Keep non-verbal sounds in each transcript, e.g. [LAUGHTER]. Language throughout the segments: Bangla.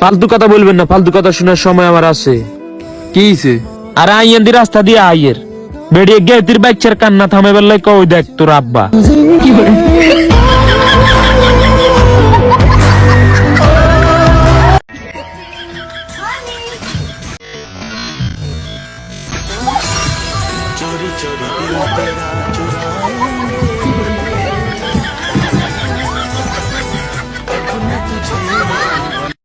ফালতু কথা বলবেন না ফালতু কথা শোনার সময় আমার আছে। কি হইছে? আর আইয়েন দি রাস্তা দিয়ে আইয়ের। বেরিয়ে গেতির বাচ্চার কান্না থামে বেলায় কই দেখ তোর আব্বা।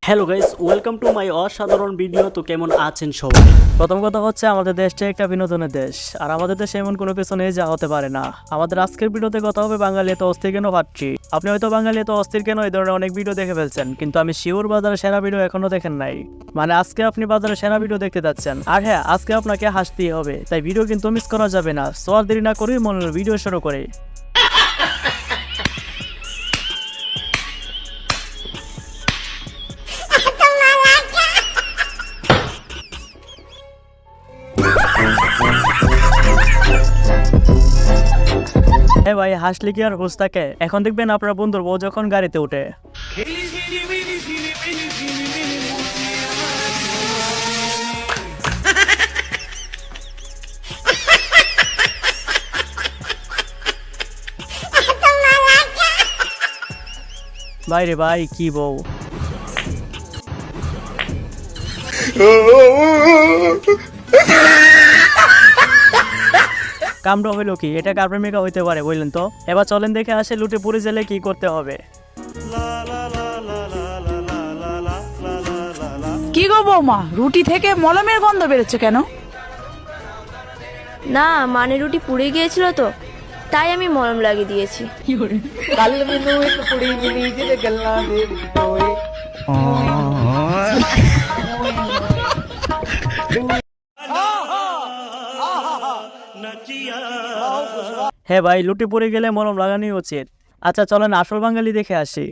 Hello guys welcome to my অসাধারণ ভিডিও তো কেমন আছেন সবাই? প্রথম কথা হচ্ছে, আমাদের দেশটা একটা বিনোদনের দেশ, আর আমাদের দেশে এমন কোনো কিছু নেই যা হতে পারে না। আমাদের আজকের ভিডিওতে কথা হবে বাঙালি এত অস্থির কেন পাচ্ছি আপনি হয়তো বাঙালি এত অস্থির কেন এই ধরনের অনেক ভিডিও দেখে ফেলছেন, কিন্তু আমি শিওর বাজারে সেরা ভিডিও এখনও দেখেন নাই। মানে আজকে আপনি বাজারে সেরা ভিডিও দেখতে যাচ্ছেন। আর হ্যাঁ আজকে আপনাকে হাসতেই হবে, তাই ভিডিও কিন্তু মিস করা যাবে না। সো আর দেরি না করি মনে ভিডিও শুরু করে। হ্যাঁ ভাই, হাসলে কি আর হুস এখন দেখবেন আপনার বন্ধুর বউ যখন গাড়িতে উঠে। বাইরে ভাই, কি বউ? [LAUGHS] কামড় হইল কি? এটা কার প্রেমিকা হইতে পারে বললেন তো? এবার চলেন দেখে আসে লুটে পুরে জেলে কি করতে হবে। কি গো বৌমা রুটি থেকে মলমের গন্ধ বেরোচ্ছে কেন? না মানে রুটি পুড়ে গিয়েছিল তো তাই আমি মলম লাগিয়ে দিয়েছি। হ্যাঁ ভাই লুটে পড়ে গেলে মলম লাগানোই উচিত। আচ্ছা চলেন আসল বাঙালি দেখে আসি।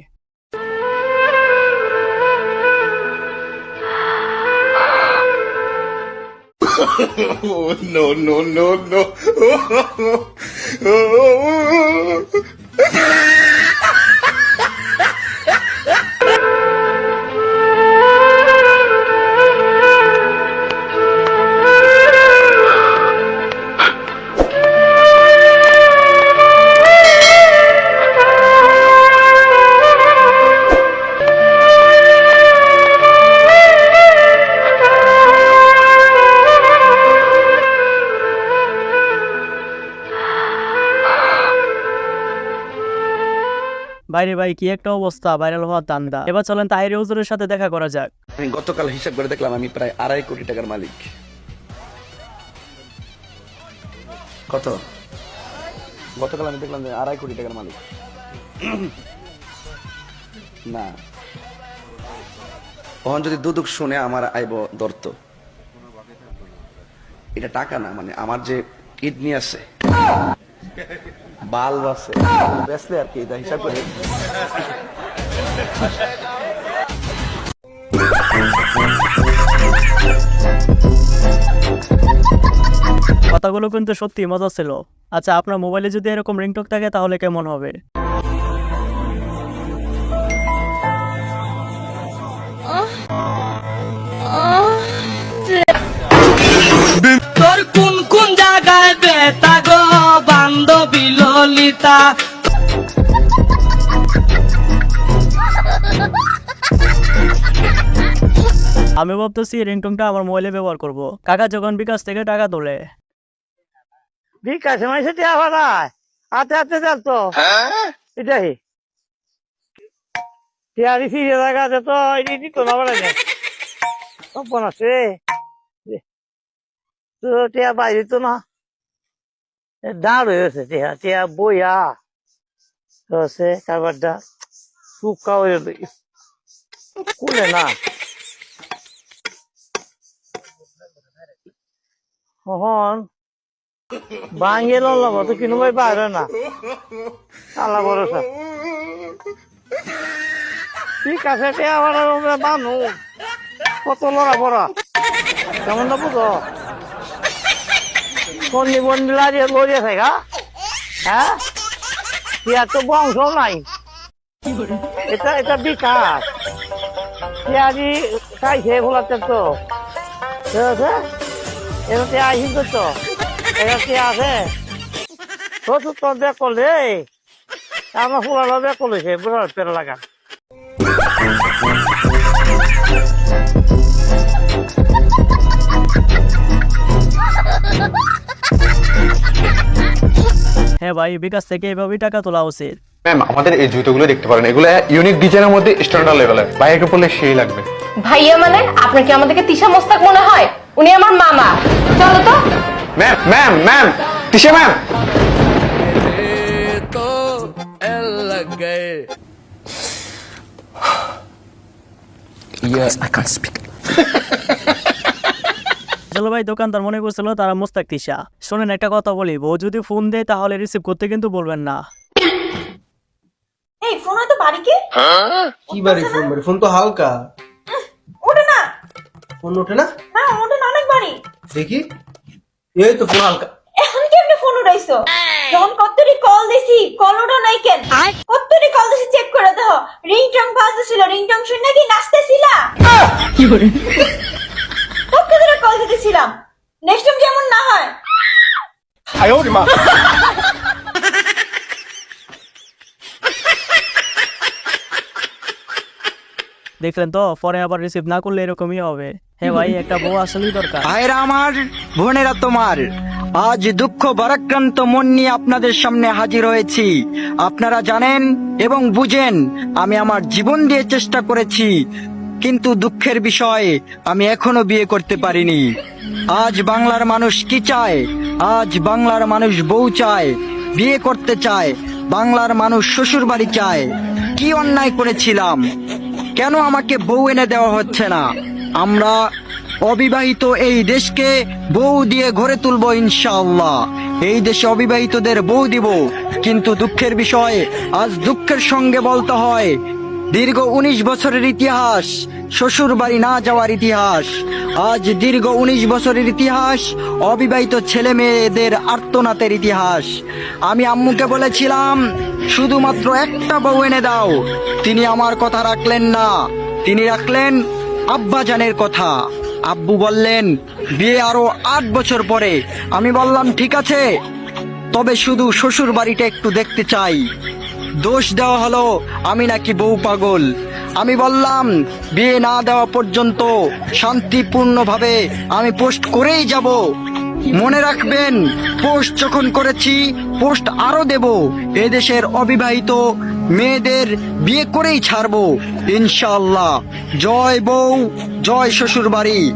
বাইরে ভাই, কি একটা অবস্থা ভাইরাল হওয়ার দান্দা এবার চলেন তাহির হুজুরের সাথে দেখা করা যাক। আমি গতকাল হিসাব করে দেখলাম আমি প্রায় আড়াই কোটি টাকার মালিক। কত? গতকাল আমি দেখলাম যে আড়াই কোটি টাকার মালিক। না। তখন যদি দুদুক শুনে আমার আইব দর্ত। এটা টাকা না মানে আমার যে কিডনি আছে। বাল্ব আছে। বেসলে আর কি এটা হিসাব করে। কথাগুলো কিন্তু সত্যি মজা ছিল। আচ্ছা আপনার মোবাইলে যদি এরকম রিংটক থাকে তাহলে কেমন হবে? তোর কোন ললিতা। আমি ভাবতেছি রিংটংটা আমার মোবাইলে ব্যবহার করব। কাকা যখন বিকাশ থেকে টাকা তোলে। বিকাশে মাসে টিয়া ভাড়ায় হাতে হাতে চাল তো। এটাই। টিয়ারি ফিরে দেখা আছে তো এটি দিত না বলে অপন আছে তো টিয়া বাইরে তো না। দাঁড় হয়েছে টিয়া টিয়া বইয়া। সে কারবারটা সুকা হয়ে কুলে না। হন ভাঙিয়ে লব তো কিনো ভাই বাইরে না। আল্লাহ ঠিক আছে তে আমার মানুষ? কত লড়া পড়া কেমন না বুঝো? বন্দি বন্দি লাড়িয়ে লড়িয়ে থাকা হ্যাঁ? ইয়ার তো বংশ নাই। এটা এটা বিকাশ। পেঁয়াজি খাই খেয়ে ভোলাচ্ছেন তো? ঠিক আছে? এটা আইসিন তো এটা তে আছে? প্রচুর তো দেখ করলে আমার ফুলানো দেখ করলেছে বুঝার পেরে লাগা। [LAUGHS] হ্যাঁ ভাই বিকাশ থেকে এভাবেই টাকা তোলা উচিত। ম্যাম আমাদের এই জুতোগুলো দেখতে পারেন। এগুলো ইউনিক ডিজাইনের মধ্যে স্ট্যান্ডার্ড লেভেলের বাইকে পড়লে সেই লাগবে। ভাইয়া মানে? আপনার কি আমাদেরকে তিশা মোস্তাক মনে হয়? উনি আমার মামা। চলো তো। Ma'am ma'am ma'am Tisha ma'am [LAUGHS] চলো ভাই দোকানদার মনে করছিল তারা মোস্তাক তিশা। শোনেন একটা কথা বলি বউ যদি ফোন দেয় তাহলে রিসিভ করতে কিন্তু বলবেন না। এই ফোন হয়তো বাড়ি কি? কি বাড়ি ফোন বাড়ি? ফোন তো হালকা। ওঠে না। ফোন ওঠে না? হ্যাঁ ওঠে না অনেক বাড়ি। দেখি। এই তো ফোন হালকা। এখন কি আপনি ফোন উঠাইছো? যখন কতটি কল দিছি কল ওঠা নাই কেন? কতটি কল দিছি চেক করে দেখো। রিংটং বাজতেছিল রিংটং শুনে কি নাচতেছিলা? কি করে কত ধরে কল দিতেছিলাম নেক্সট টাইম যেমন না হয় দেখলেন তো পরে আবার রিসিভ না করলে এরকমই হবে। হ্যাঁ ভাই একটা বউ আসলেই দরকার। ভাইরা আমার বোনেরা তোমার। আজ দুঃখ ভারাক্রান্ত মন নিয়ে আপনাদের সামনে হাজির হয়েছি। আপনারা জানেন এবং বুঝেন আমি আমার জীবন দিয়ে চেষ্টা করেছি। কিন্তু দুঃখের বিষয়, আমি এখনও বিয়ে করতে পারিনি। আজ বাংলার মানুষ কি চায়? আজ বাংলার মানুষ বউ চায়, বিয়ে করতে চায়, বাংলার মানুষ শ্বশুর বাড়ি চায়। কি অন্যায় করেছিলাম? কেন আমাকে বউ এনে দেওয়া হচ্ছে না? আমরা অবিবাহিত এই দেশকে বউ দিয়ে গড়ে তুলবো ইনশাআল্লাহ। এই দেশে অবিবাহিতদের বউ দিব, কিন্তু দুঃখের বিষয়, আজ দুঃখের সঙ্গে বলতে হয় দীর্ঘ উনিশ বছরের ইতিহাস শ্বশুর বাড়ি না যাওয়ার ইতিহাস। আজ দীর্ঘ উনিশ বছরের ইতিহাস, অবিবাহিত ছেলে মেয়েদের আর্তনাতের ইতিহাস। আমি আম্মুকে বলেছিলাম, শুধুমাত্র একটা বউ এনে দাও। তিনি আমার কথা রাখলেন না। তিনি রাখলেন আব্বাজানের কথা। আব্বু বললেন, বিয়ে আরও আট বছর পরে। আমি বললাম, ঠিক আছে, তবে শুধু শ্বশুর বাড়িটা একটু দেখতে চাই। দোষ দেওয়া হলো, আমি নাকি বউ পাগল। আমি বললাম, বিয়ে না দেওয়া পর্যন্ত শান্তিপূর্ণভাবে আমি পোস্ট করেই যাব। মনে রাখবেন, পোস্ট যখন করেছি, পোস্ট আরও দেব। এদেশের অবিবাহিত মেয়েদের বিয়ে করেই ছাড়বো, ইনশাআল্লাহ। জয় বউ, জয় শ্বশুর বাড়ি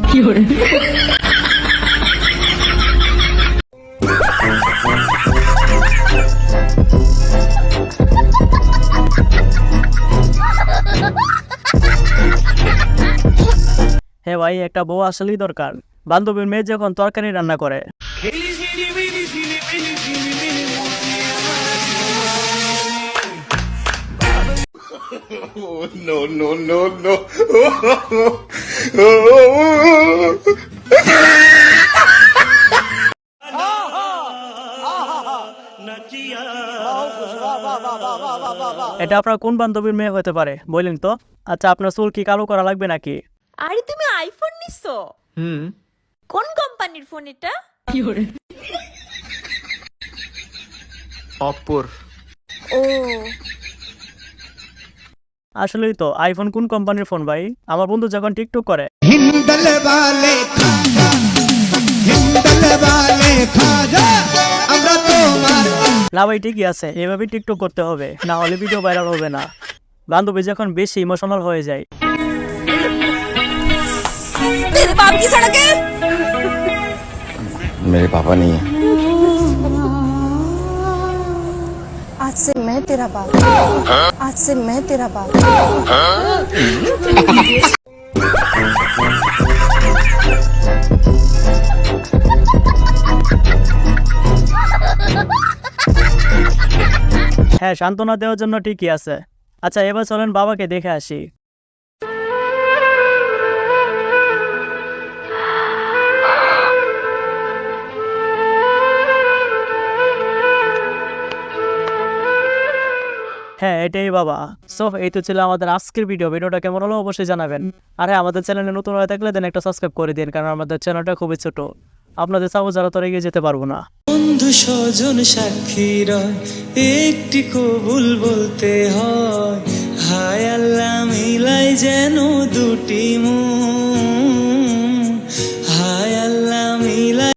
ভাই, একটা বউ আসলেই দরকার। বান্ধবীর মেয়ে যখন তরকারি রান্না করে। এটা আপনার কোন বান্ধবীর মেয়ে হতে পারে? বললেন তো। আচ্ছা আপনার চুল কি কালো করা লাগবে নাকি? আরে তুমি আইফোন নিছো? হুম। কোন কোম্পানির ফোন এটা? অপর ও। আসলেই তো আইফোন কোন কোম্পানির ফোন ভাই? আমার বন্ধু যখন টিকটক করে। না ভাই ঠিকই আছে এভাবে টিকটক করতে হবে না হলে ভিডিও ভাইরাল হবে না। বান্ধবী যখন বেশি ইমোশনাল হয়ে যায়। मेरे पापा नहीं है आज से मैं तेरा बाप आज से मैं तेरा बाप হ্যাঁ সান্ত্বনা দেওয়ার জন্য ঠিকই আছে আচ্ছা এবার চলেন বাবাকে দেখে আসি হ্যাঁ এটাই বাবা। সো এই তো ছিল আমাদের আজকের ভিডিও ভিডিওটা কেমন হলো অবশ্যই জানাবেন। আরে, আমাদের চ্যানেলে নতুন হয়ে থাকলে দেন একটা সাবস্ক্রাইব করে দিন, কারণ আমাদের চ্যানেলটা খুবই ছোট। আপনাদের সাপোজ যারা তো এগিয়ে যেতে পারব না। বন্ধু স্বজন সাক্ষী রয়, একটি কবুল বলতে হয়। হায় আল্লাহ, মিলাই যেন দুটি মন।